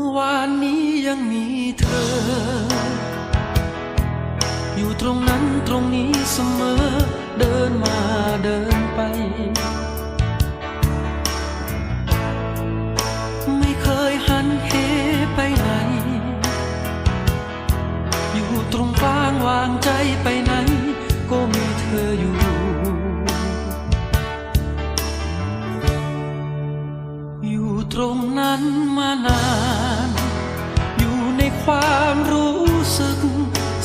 มื่อวานนี้ยังมีเธอ อยู่ตรงนั้นตรงนี้เสมอ เดินมาเดินไป ไม่เคยหันเหไปไหน อยู่ตรงกลางวางใจไปไหน ก็มีเธออยู่ อยู่ตรงนั้นมานานอยู่ใน ความรู้สึก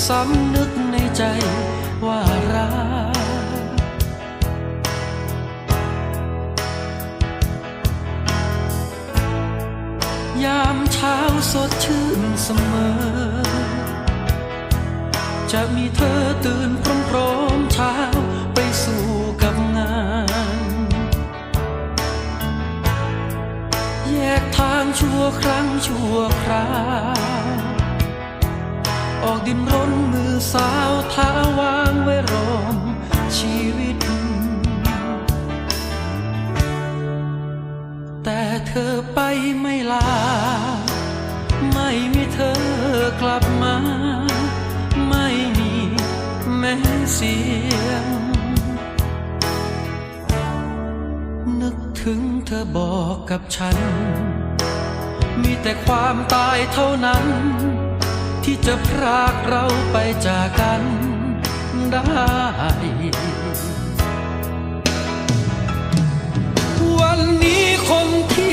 สำนึกในใจว่ารักยามเช้าสดชื่นเสมอ จะมีเธอตื่นพร้อม ชั่วครั้งชั่วคราวออกดินรนมือสาวเท้าวางไว้รอมชีวิต แต่เธอไปไม่ลา ไม่มีเธอกลับมา ไม่มีแม้เสียง นึกถึงเธอบอกกับฉัน มีแต่ความตายเท่านั้น ที่จะพรากเราไปจากกันได้ วันนี้คนที่